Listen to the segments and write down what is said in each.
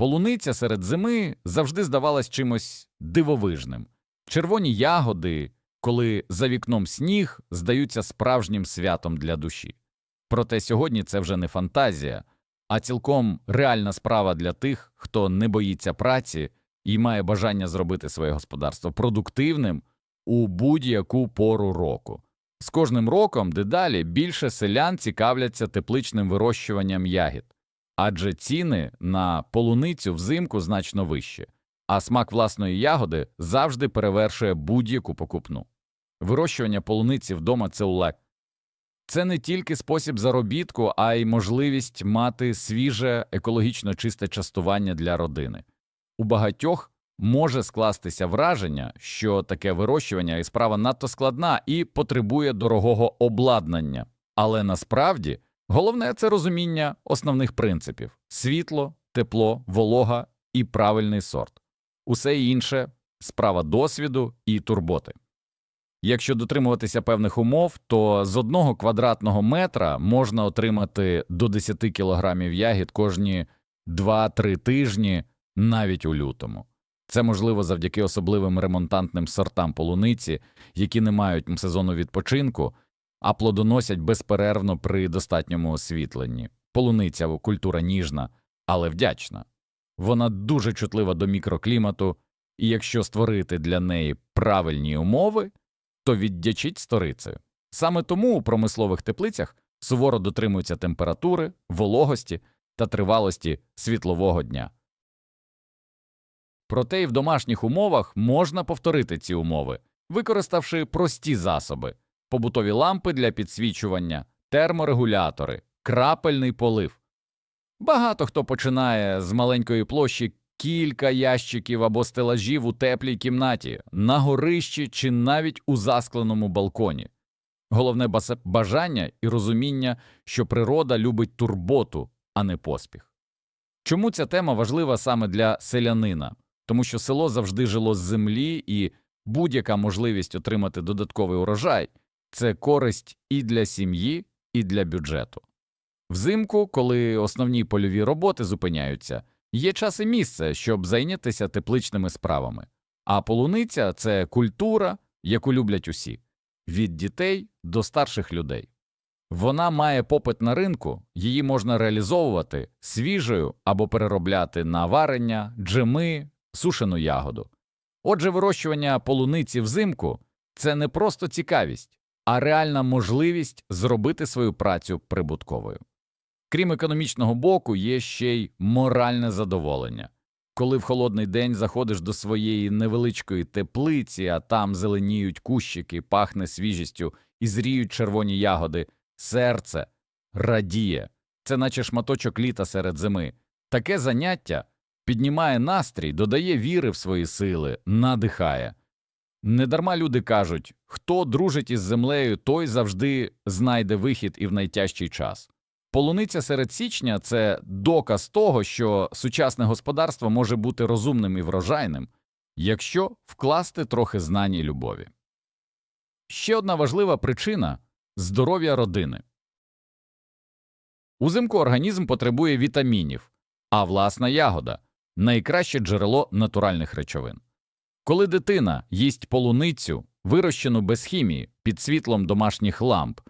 Полуниця серед зими завжди здавалась чимось дивовижним. Червоні ягоди, коли за вікном сніг, здаються справжнім святом для душі. Проте сьогодні це вже не фантазія, а цілком реальна справа для тих, хто не боїться праці і має бажання зробити своє господарство продуктивним у будь-яку пору року. З кожним роком дедалі більше селян цікавляться тепличним вирощуванням ягід, адже ціни на полуницю взимку значно вищі, а смак власної ягоди завжди перевершує будь-яку покупну. Вирощування полуниці вдома це улек. Це не тільки спосіб заробітку, а й можливість мати свіже, екологічно чисте частування для родини. У багатьох може скластися враження, що таке вирощування і справа надто складна і потребує дорогого обладнання. Але насправді головне це розуміння основних принципів світло, тепло, волога і правильний сорт. Усе інше справа досвіду і турботи. Якщо дотримуватися певних умов, то з одного квадратного метра можна отримати до 10 кілограмів ягід кожні 2-3 тижні, навіть у лютому. Це можливо завдяки особливим ремонтантним сортам полуниці, які не мають сезону відпочинку, а плодоносять безперервно при достатньому освітленні. Полуниця культура ніжна, але вдячна. Вона дуже чутлива до мікроклімату, і якщо створити для неї правильні умови, то віддячить сторицею. Саме тому у промислових теплицях суворо дотримуються температури, вологості та тривалості світлового дня. Проте і в домашніх умовах можна повторити ці умови, використавши прості засоби побутові лампи для підсвічування, терморегулятори, крапельний полив. Багато хто починає з маленької площі кілька ящиків або стелажів у теплій кімнаті, на горищі чи навіть у заскленому балконі. Головне бажання і розуміння, що природа любить турботу, а не поспіх. Чому ця тема важлива саме для селянина? Тому що село завжди жило з землі, і будь-яка можливість отримати додатковий урожай це користь і для сім'ї, і для бюджету. Взимку, коли основні польові роботи зупиняються, є час і місце, щоб зайнятися тепличними справами. А полуниця це культура, яку люблять усі від дітей до старших людей. Вона має попит на ринку, її можна реалізовувати свіжою або переробляти на варення, джеми, сушену ягоду. Отже, вирощування полуниці взимку це не просто цікавість, а реальна можливість зробити свою працю прибутковою. Крім економічного боку, є ще й моральне задоволення. Коли в холодний день заходиш до своєї невеличкої теплиці, а там зеленіють кущики, пахне свіжістю і зріють червоні ягоди, серце радіє, це наче шматочок літа серед зими. Таке заняття піднімає настрій, додає віри в свої сили, надихає. Недарма люди кажуть, хто дружить із землею, той завжди знайде вихід і в найтяжчий час. Полуниця серед січня це доказ того, що сучасне господарство може бути розумним і врожайним, якщо вкласти трохи знань і любові. Ще одна важлива причина здоров'я родини. Узимку організм потребує вітамінів, а власна ягода найкраще джерело натуральних речовин. Коли дитина їсть полуницю, вирощену без хімії під світлом домашніх ламп,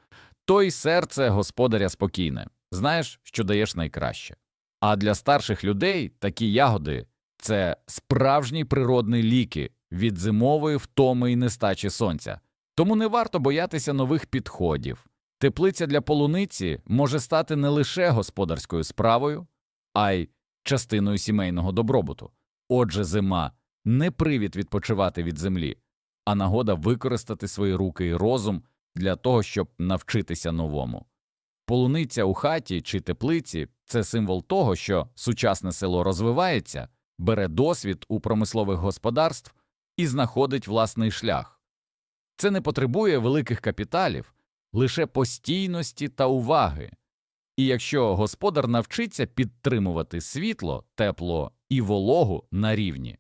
то й серце господаря спокійне, знаєш, що даєш найкраще. А для старших людей такі ягоди це справжні природні ліки від зимової втоми і нестачі сонця. Тому не варто боятися нових підходів. Теплиця для полуниці може стати не лише господарською справою, а й частиною сімейного добробуту. Отже, зима не привід відпочивати від землі, а нагода використати свої руки і розум для того, щоб навчитися новому. Полуниця у хаті чи теплиці це символ того, що сучасне село розвивається, бере досвід у промислових господарств і знаходить власний шлях. Це не потребує великих капіталів, лише постійності та уваги. І якщо господар навчиться підтримувати світло, тепло і вологу на рівні,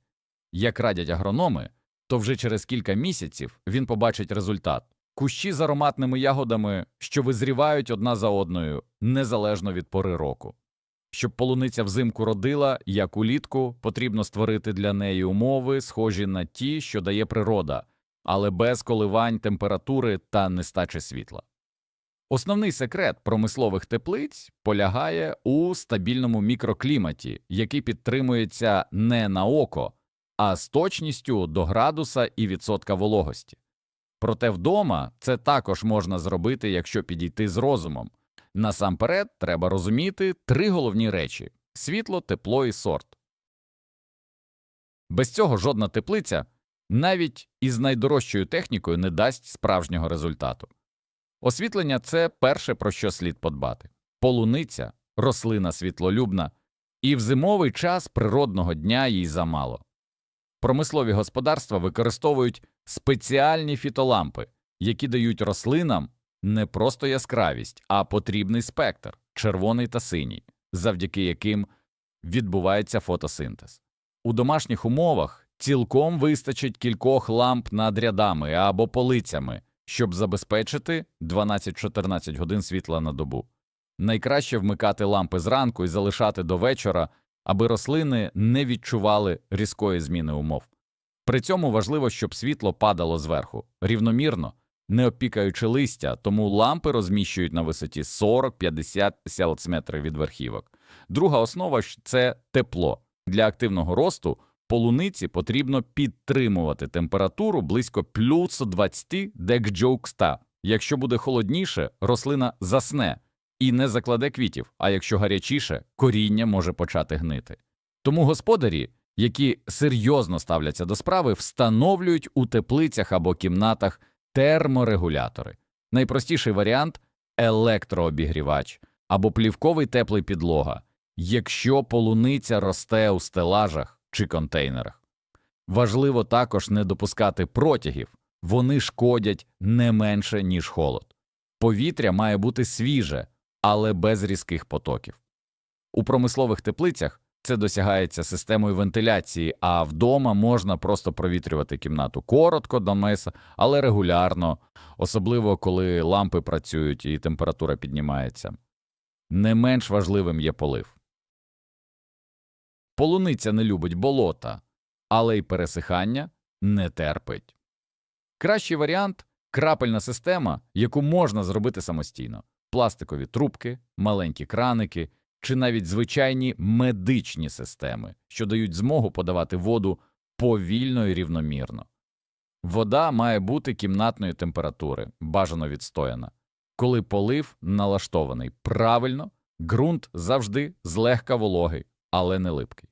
як радять агрономи, то вже через кілька місяців він побачить результат кущі з ароматними ягодами, що визрівають одна за одною, незалежно від пори року. Щоб полуниця взимку родила, як улітку, потрібно створити для неї умови, схожі на ті, що дає природа, але без коливань температури та нестачі світла. Основний секрет промислових теплиць полягає у стабільному мікрокліматі, який підтримується не на око, а з точністю до градуса і відсотка вологості. Проте вдома це також можна зробити, якщо підійти з розумом. Насамперед треба розуміти три головні речі світло, тепло і сорт. Без цього жодна теплиця навіть із найдорожчою технікою не дасть справжнього результату. Освітлення це перше, про що слід подбати. Полуниця рослина світлолюбна, і в зимовий час природного дня їй замало. Промислові господарства використовують спеціальні фітолампи, які дають рослинам не просто яскравість, а потрібний спектр червоний та синій, завдяки яким відбувається фотосинтез. У домашніх умовах цілком вистачить кількох ламп над рядами або полицями, щоб забезпечити 12-14 годин світла на добу. Найкраще вмикати лампи зранку і залишати до вечора, аби рослини не відчували різкої зміни умов. При цьому важливо, щоб світло падало зверху, рівномірно, не опікаючи листя, тому лампи розміщують на висоті 40-50 см від верхівок. Друга основа – це тепло. Для активного росту полуниці потрібно підтримувати температуру близько плюс 20 декджоукста. Якщо буде холодніше, рослина засне і не закладе квітів, а якщо гарячіше, коріння може почати гнити. Тому господарі, які серйозно ставляться до справи, встановлюють у теплицях або кімнатах терморегулятори. Найпростіший варіант електрообігрівач або плівковий теплий підлога, якщо полуниця росте у стелажах чи контейнерах. Важливо також не допускати протягів, вони шкодять не менше, ніж холод. Повітря має бути свіже, але без різких потоків. У промислових теплицях це досягається системою вентиляції, а вдома можна просто провітрювати кімнату коротко до меса, але регулярно, особливо коли лампи працюють і температура піднімається. Не менш важливим є полив. Полуниця не любить болота, але й пересихання не терпить. Кращий варіант крапельна система, яку можна зробити самостійно пластикові трубки, маленькі краники чи навіть звичайні медичні системи, що дають змогу подавати воду повільно і рівномірно. Вода має бути кімнатної температури, бажано відстояна. Коли полив налаштований правильно, ґрунт завжди злегка вологий, але не липкий.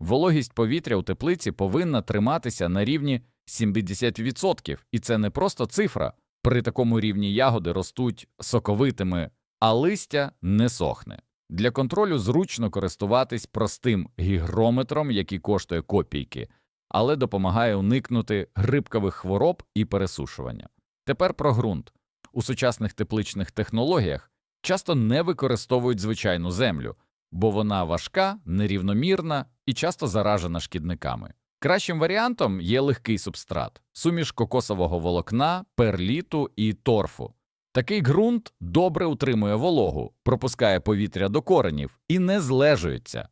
Вологість повітря у теплиці повинна триматися на рівні 70%, і це не просто цифра. При такому рівні ягоди ростуть соковитими, а листя не сохне. Для контролю зручно користуватись простим гігрометром, який коштує копійки, але допомагає уникнути грибкових хвороб і пересушування. Тепер про ґрунт. У сучасних тепличних технологіях часто не використовують звичайну землю, бо вона важка, нерівномірна і часто заражена шкідниками. Кращим варіантом є легкий субстрат, суміш кокосового волокна, перліту і торфу. Такий ґрунт добре утримує вологу, пропускає повітря до коренів і не злежується.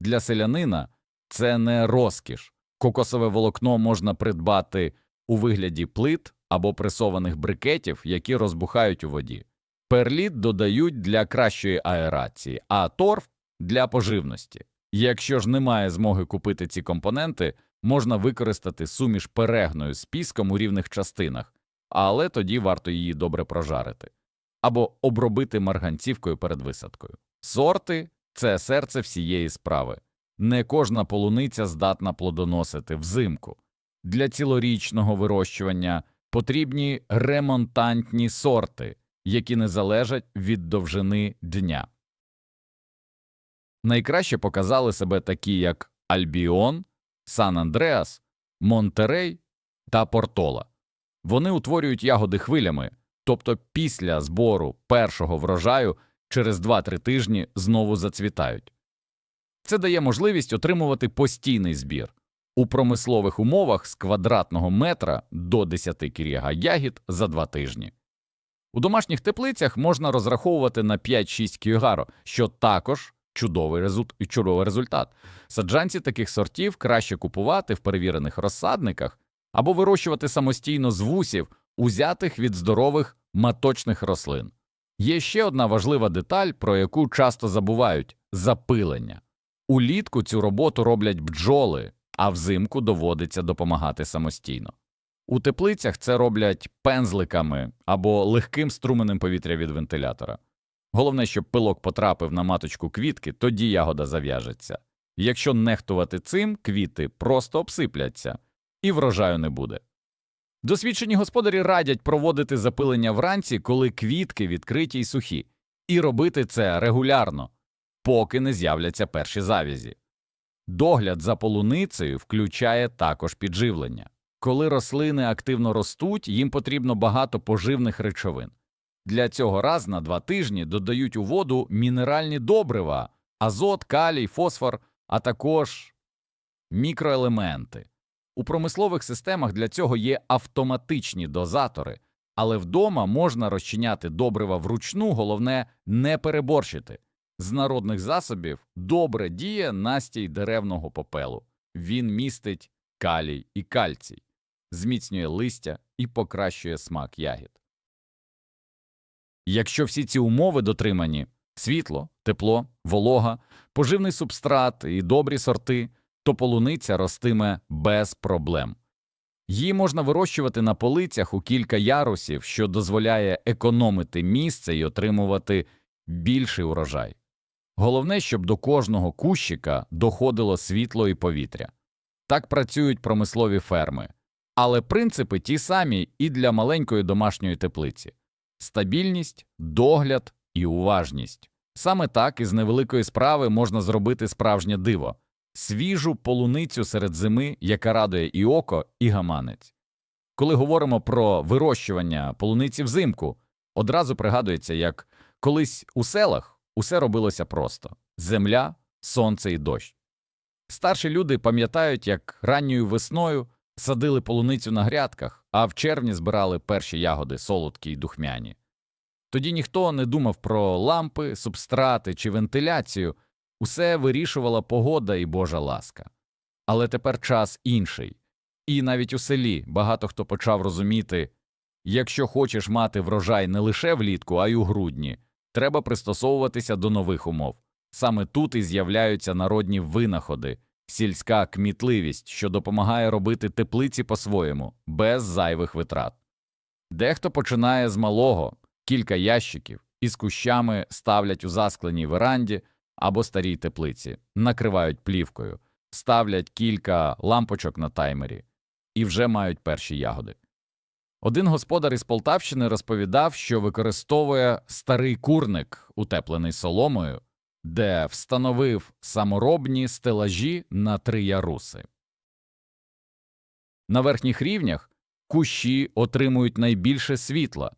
Для селянина це не розкіш. Кокосове волокно можна придбати у вигляді плит або пресованих брикетів, які розбухають у воді. Перліт додають для кращої аерації, а торф для поживності. Якщо ж немає змоги купити ці компоненти, можна використати суміш перегною з піском у рівних частинах, але тоді варто її добре прожарити або обробити марганцівкою перед висадкою. Сорти це серце всієї справи. Не кожна полуниця здатна плодоносити взимку. Для цілорічного вирощування потрібні ремонтантні сорти, які не залежать від довжини дня. Найкраще показали себе такі, як Альбіон, Сан Андреас, Монтерей та Портола. Вони утворюють ягоди хвилями, тобто після збору першого врожаю через 2-3 тижні знову зацвітають. Це дає можливість отримувати постійний збір у промислових умовах з квадратного метра до 10 кірєга ягід за 2 тижні. У домашніх теплицях можна розраховувати на 5-6 кюгаро, що також чудовий, результ... чудовий результат. Саджанці таких сортів краще купувати в перевірених розсадниках або вирощувати самостійно з вусів, узятих від здорових маточних рослин. Є ще одна важлива деталь, про яку часто забувають запилення. Улітку цю роботу роблять бджоли, а взимку доводиться допомагати самостійно. У теплицях це роблять пензликами або легким струменем повітря від вентилятора. Головне, щоб пилок потрапив на маточку квітки, тоді ягода зав'яжеться. Якщо нехтувати цим, квіти просто обсипляться, і врожаю не буде. Досвідчені господарі радять проводити запилення вранці, коли квітки відкриті й сухі, і робити це регулярно, поки не з'являться перші завязі. Догляд за полуницею включає також підживлення. Коли рослини активно ростуть, їм потрібно багато поживних речовин. Для цього раз на два тижні додають у воду мінеральні добрива, азот, калій, фосфор, а також мікроелементи. У промислових системах для цього є автоматичні дозатори, але вдома можна розчиняти добрива вручну, головне не переборщити. З народних засобів добре діє настій деревного попелу. Він містить калій і кальцій, зміцнює листя і покращує смак ягід. Якщо всі ці умови дотримані світло, тепло, волога, поживний субстрат і добрі сорти, то полуниця ростиме без проблем. Її можна вирощувати на полицях у кілька ярусів, що дозволяє економити місце і отримувати більший урожай. Головне, щоб до кожного кущика доходило світло і повітря. Так працюють промислові ферми, але принципи ті самі і для маленької домашньої теплиці стабільність, догляд і уважність. Саме так із невеликої справи можна зробити справжнє диво свіжу полуницю серед зими, яка радує і око, і гаманець. Коли говоримо про вирощування полуниці взимку, одразу пригадується, як колись у селах усе робилося просто земля, сонце і дощ. Старші люди пам'ятають, як ранньою весною садили полуницю на грядках, а в червні збирали перші ягоди солодкі й духмяні. Тоді ніхто не думав про лампи, субстрати чи вентиляцію, усе вирішувала погода і Божа ласка. Але тепер час інший. І навіть у селі багато хто почав розуміти якщо хочеш мати врожай не лише влітку, а й у грудні, треба пристосовуватися до нових умов. Саме тут і з'являються народні винаходи, сільська кмітливість, що допомагає робити теплиці по-своєму, без зайвих витрат. Дехто починає з малого, кілька ящиків, із кущами ставлять у заскленій веранді або старій теплиці, накривають плівкою, ставлять кілька лампочок на таймері і вже мають перші ягоди. Один господар із Полтавщини розповідав, що використовує старий курник, утеплений соломою, де встановив саморобні стелажі на три яруси. На верхніх рівнях кущі отримують найбільше світла,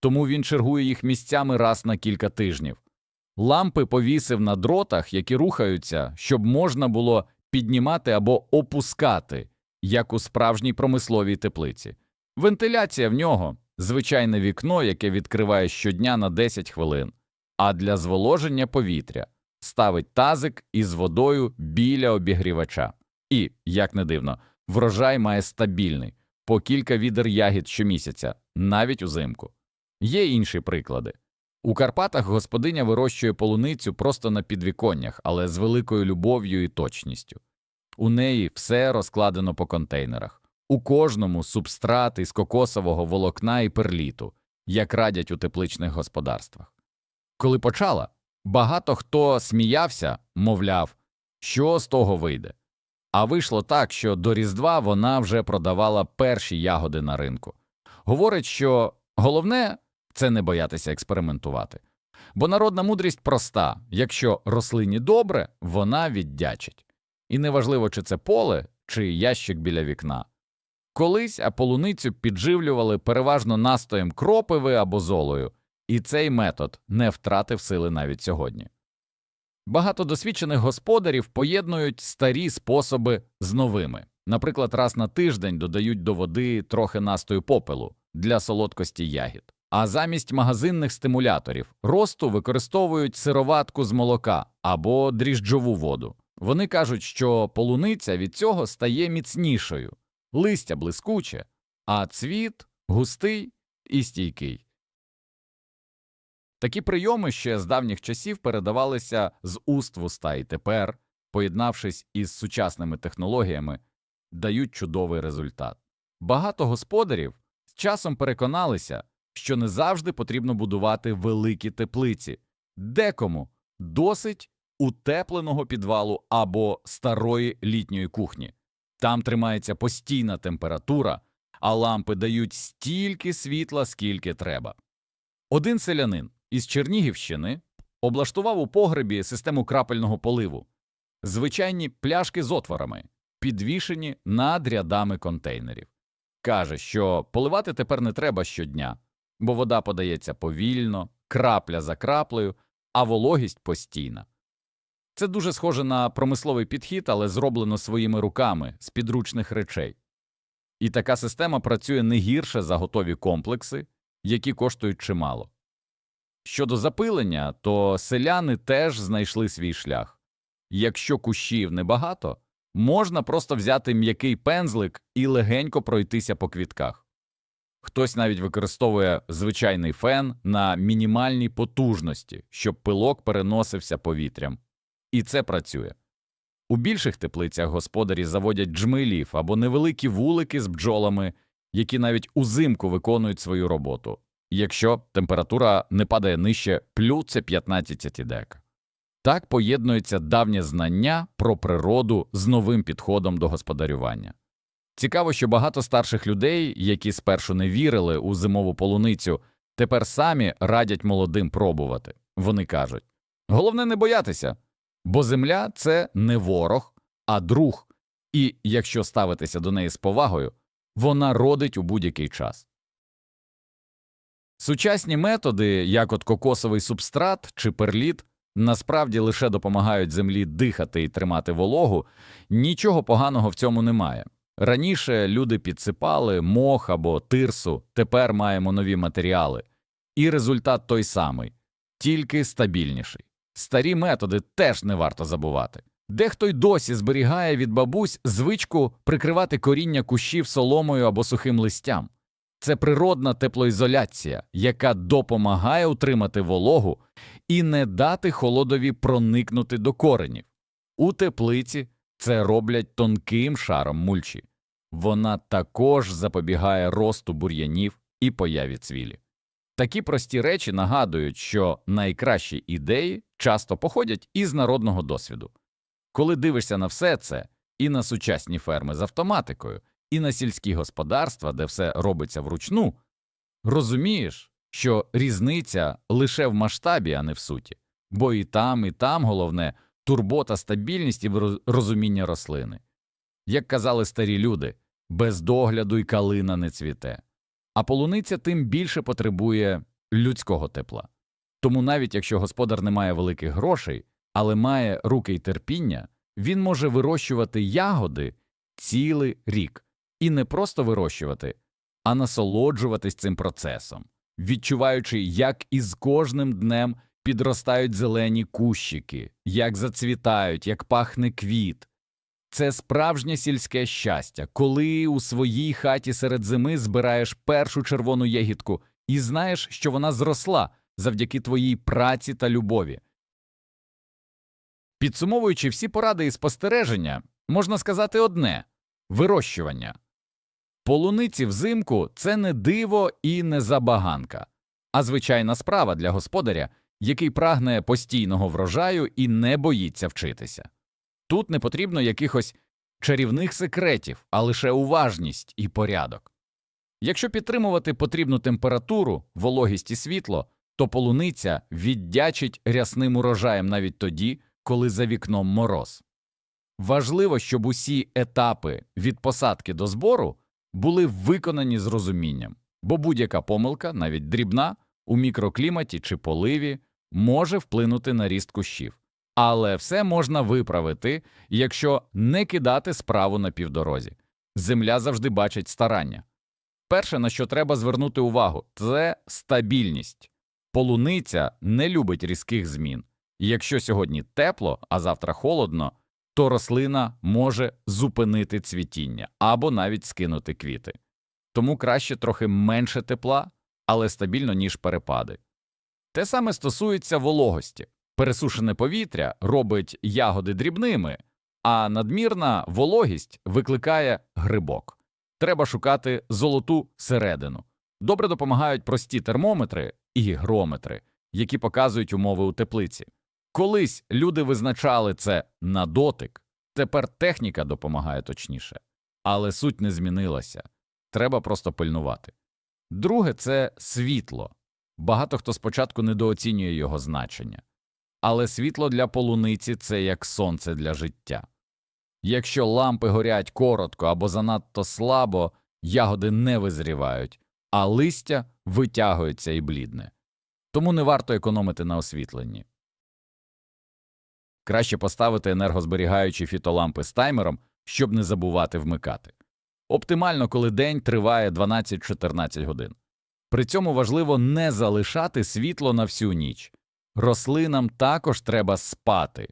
тому він чергує їх місцями раз на кілька тижнів. Лампи повісив на дротах, які рухаються, щоб можна було піднімати або опускати, як у справжній промисловій теплиці. Вентиляція в нього звичайне вікно, яке відкриває щодня на 10 хвилин, а для зволоження повітря ставить тазик із водою біля обігрівача. І, як не дивно, врожай має стабільний по кілька відер ягід щомісяця, навіть узимку. Є інші приклади. У Карпатах господиня вирощує полуницю просто на підвіконнях, але з великою любов'ю і точністю. У неї все розкладено по контейнерах, у кожному субстрат із кокосового волокна і перліту, як радять у тепличних господарствах. Коли почала, багато хто сміявся, мовляв, що з того вийде. А вийшло так, що до Різдва вона вже продавала перші ягоди на ринку. Говорить, що головне це не боятися експериментувати. Бо народна мудрість проста якщо рослині добре, вона віддячить. І неважливо, чи це поле, чи ящик біля вікна. Колись аполуницю підживлювали переважно настоєм кропиви або золою, і цей метод не втратив сили навіть сьогодні. Багато досвідчених господарів поєднують старі способи з новими. Наприклад, раз на тиждень додають до води трохи настою попелу для солодкості ягід. а замість магазинних стимуляторів росту використовують сироватку з молока або дріжджову воду. Вони кажуть, що полуниця від цього стає міцнішою, листя блискуче, а цвіт густий і стійкий. Такі прийоми ще з давніх часів передавалися з уст в уста і тепер, поєднавшись із сучасними технологіями, дають чудовий результат. Багато господарів з часом переконалися, що не завжди потрібно будувати великі теплиці. Декому досить утепленого підвалу або старої літньої кухні. Там тримається постійна температура, а лампи дають стільки світла, скільки треба. Один селянин із Чернігівщини облаштував у погребі систему крапельного поливу, звичайні пляшки з отворами, підвішені над рядами контейнерів. Каже, що поливати тепер не треба щодня, бо вода подається повільно, крапля за краплею, а вологість постійна. Це дуже схоже на промисловий підхід, але зроблено своїми руками з підручних речей. І така система працює не гірше за готові комплекси, які коштують чимало. Щодо запилення, то селяни теж знайшли свій шлях. Якщо кущів небагато, можна просто взяти м'який пензлик і легенько пройтися по квітках. Хтось навіть використовує звичайний фен на мінімальній потужності, щоб пилок переносився повітрям. І це працює. У більших теплицях господарі заводять джмелів або невеликі вулики з бджолами, які навіть узимку виконують свою роботу, якщо температура не падає нижче плюс 15 дека. Так поєднується давнє знання про природу з новим підходом до господарювання. Цікаво, що багато старших людей, які спершу не вірили у зимову полуницю, тепер самі радять молодим пробувати. Вони кажуть головне не боятися, бо земля це не ворог, а друг, і якщо ставитися до неї з повагою, вона родить у будь-який час. Сучасні методи, як от кокосовий субстрат чи перліт, насправді лише допомагають землі дихати і тримати вологу, нічого поганого в цьому немає. Раніше люди підсипали мох або тирсу, тепер маємо нові матеріали. І результат той самий, тільки стабільніший. Старі методи теж не варто забувати. Дехто й досі зберігає від бабусь звичку прикривати коріння кущів соломою або сухим листям. Це природна теплоізоляція, яка допомагає утримати вологу і не дати холодові проникнути до коренів. У теплиці це роблять тонким шаром мульчі. Вона також запобігає росту бур'янів і появі цвілі. Такі прості речі нагадують, що найкращі ідеї часто походять із народного досвіду. Коли дивишся на все це і на сучасні ферми з автоматикою, і на сільські господарства, де все робиться вручну, розумієш, що різниця лише в масштабі, а не в суті, бо і там, і там головне турбота, стабільність і роз- розуміння рослини. Як казали старі люди, без догляду й калина не цвіте. А полуниця тим більше потребує людського тепла. Тому навіть якщо господар не має великих грошей, але має руки й терпіння, він може вирощувати ягоди цілий рік. І не просто вирощувати, а насолоджуватись цим процесом, відчуваючи, як із кожним днем підростають зелені кущики, як зацвітають, як пахне квіт. Це справжнє сільське щастя, коли у своїй хаті серед зими збираєш першу червону ягідку і знаєш, що вона зросла завдяки твоїй праці та любові. Підсумовуючи всі поради і спостереження, можна сказати одне вирощування. Полуниці взимку це не диво і не забаганка, а звичайна справа для господаря, який прагне постійного врожаю і не боїться вчитися. Тут не потрібно якихось чарівних секретів, а лише уважність і порядок. Якщо підтримувати потрібну температуру, вологість і світло, то полуниця віддячить рясним урожаєм навіть тоді, коли за вікном мороз. Важливо, щоб усі етапи від посадки до збору були виконані з розумінням, бо будь-яка помилка, навіть дрібна, у мікрокліматі чи поливі може вплинути на ріст кущів. Але все можна виправити, якщо не кидати справу на півдорозі. Земля завжди бачить старання. Перше, на що треба звернути увагу, це стабільність. Полуниця не любить різких змін. Якщо сьогодні тепло, а завтра холодно, то рослина може зупинити цвітіння або навіть скинути квіти. Тому краще трохи менше тепла, але стабільно, ніж перепади. Те саме стосується вологості. Пересушене повітря робить ягоди дрібними, а надмірна вологість викликає грибок. Треба шукати золоту середину. Добре допомагають прості термометри і гігрометри, які показують умови у теплиці. Колись люди визначали це на дотик, тепер техніка допомагає точніше, але суть не змінилася. Треба просто пильнувати. Друге це світло. Багато хто спочатку недооцінює його значення, але світло для полуниці це як сонце для життя. Якщо лампи горять коротко або занадто слабо, ягоди не визрівають, а листя витягується і блідне. Тому не варто економити на освітленні. Краще поставити енергозберігаючі фітолампи з таймером, щоб не забувати вмикати. Оптимально, коли день триває 12-14 годин. При цьому важливо не залишати світло на всю ніч. Рослинам також треба спати.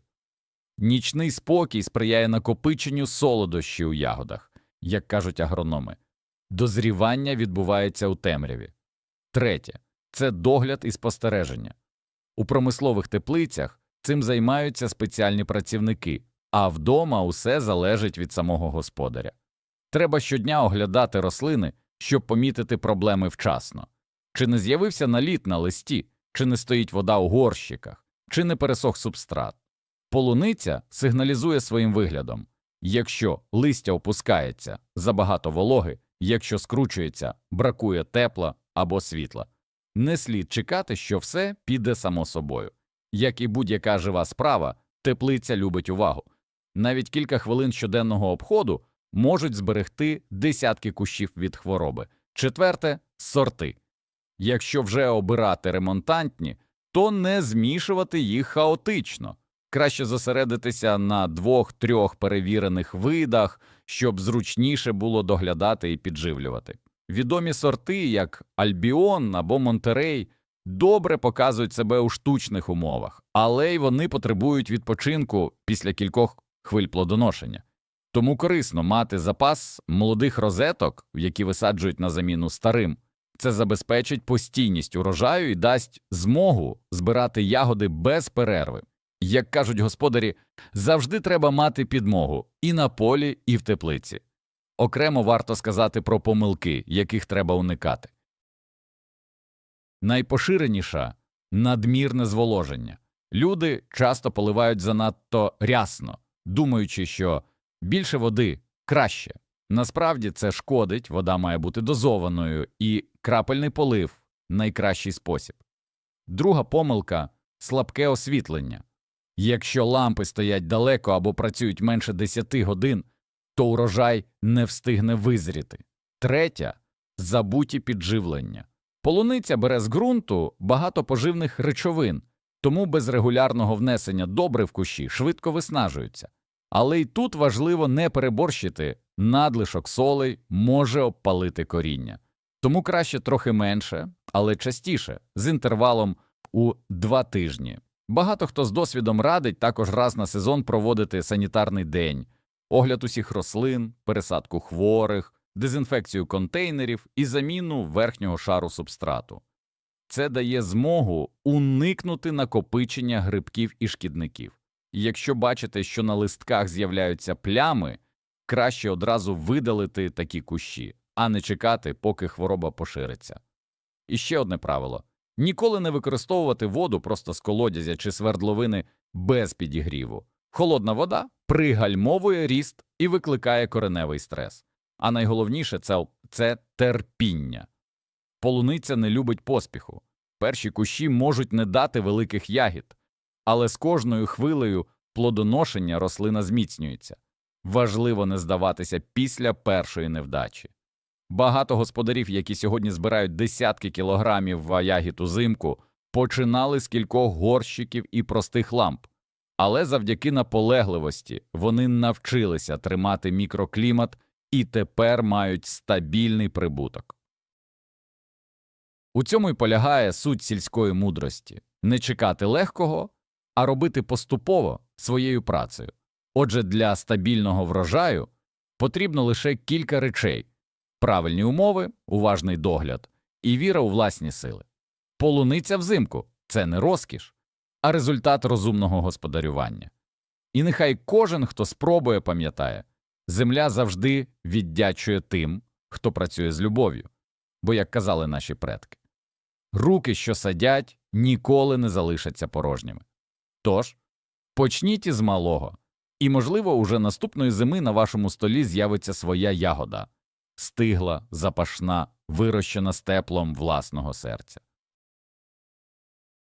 Нічний спокій сприяє накопиченню солодощів у ягодах, як кажуть агрономи. Дозрівання відбувається у темряві. Третє це догляд і спостереження. У промислових теплицях цим займаються спеціальні працівники, а вдома усе залежить від самого господаря. Треба щодня оглядати рослини, щоб помітити проблеми вчасно. Чи не з'явився наліт на листі, чи не стоїть вода у горщиках, чи не пересох субстрат. Полуниця сигналізує своїм виглядом якщо листя опускається забагато вологи, якщо скручується, бракує тепла або світла. Не слід чекати, що все піде само собою. Як і будь-яка жива справа, теплиця любить увагу. Навіть кілька хвилин щоденного обходу можуть зберегти десятки кущів від хвороби. Четверте сорти. Якщо вже обирати ремонтантні, то не змішувати їх хаотично. Краще зосередитися на двох-трьох перевірених видах, щоб зручніше було доглядати і підживлювати. Відомі сорти, як Альбіон або Монтерей, добре показують себе у штучних умовах, але й вони потребують відпочинку після кількох хвиль плодоношення. Тому корисно мати запас молодих розеток, які висаджують на заміну старим. Це забезпечить постійність урожаю і дасть змогу збирати ягоди без перерви. Як кажуть господарі, завжди треба мати підмогу і на полі, і в теплиці. Окремо варто сказати про помилки, яких треба уникати. Найпоширеніша надмірне зволоження. Люди часто поливають занадто рясно, думаючи, що більше води краще. Насправді це шкодить, вода має бути дозованою, і крапельний полив найкращий спосіб. Друга помилка слабке освітлення. Якщо лампи стоять далеко або працюють менше 10 годин, то урожай не встигне визріти. Третя забуті підживлення. Полуниця бере з ґрунту багато поживних речовин, тому без регулярного внесення добре в кущі швидко виснажуються. Але й тут важливо не переборщити, надлишок солей може обпалити коріння. Тому краще трохи менше, але частіше, з інтервалом у два тижні. Багато хто з досвідом радить також раз на сезон проводити санітарний день, огляд усіх рослин, пересадку хворих, дезінфекцію контейнерів і заміну верхнього шару субстрату. Це дає змогу уникнути накопичення грибків і шкідників. І якщо бачите, що на листках з'являються плями, краще одразу видалити такі кущі, а не чекати, поки хвороба пошириться. І ще одне правило ніколи не використовувати воду просто з колодязя чи свердловини без підігріву. Холодна вода пригальмовує ріст і викликає кореневий стрес. А найголовніше це, це терпіння. Полуниця не любить поспіху. Перші кущі можуть не дати великих ягід, але з кожною хвилею плодоношення рослина зміцнюється. Важливо не здаватися після першої невдачі. Багато господарів, які сьогодні збирають десятки кілограмів ягід узимку, починали з кількох горщиків і простих ламп, але завдяки наполегливості вони навчилися тримати мікроклімат і тепер мають стабільний прибуток. У цьому й полягає суть сільської мудрості не чекати легкого, а робити поступово своєю працею. Отже, для стабільного врожаю потрібно лише кілька речей правильні умови, уважний догляд і віра у власні сили. Полуниця взимку це не розкіш, а результат розумного господарювання. І нехай кожен, хто спробує, пам'ятає, земля завжди віддячує тим, хто працює з любов'ю, бо, як казали наші предки, руки, що садять, ніколи не залишаться порожніми. Тож, почніть із малого, і, можливо, уже наступної зими на вашому столі з'явиться своя ягода стигла, запашна, вирощена з теплом власного серця.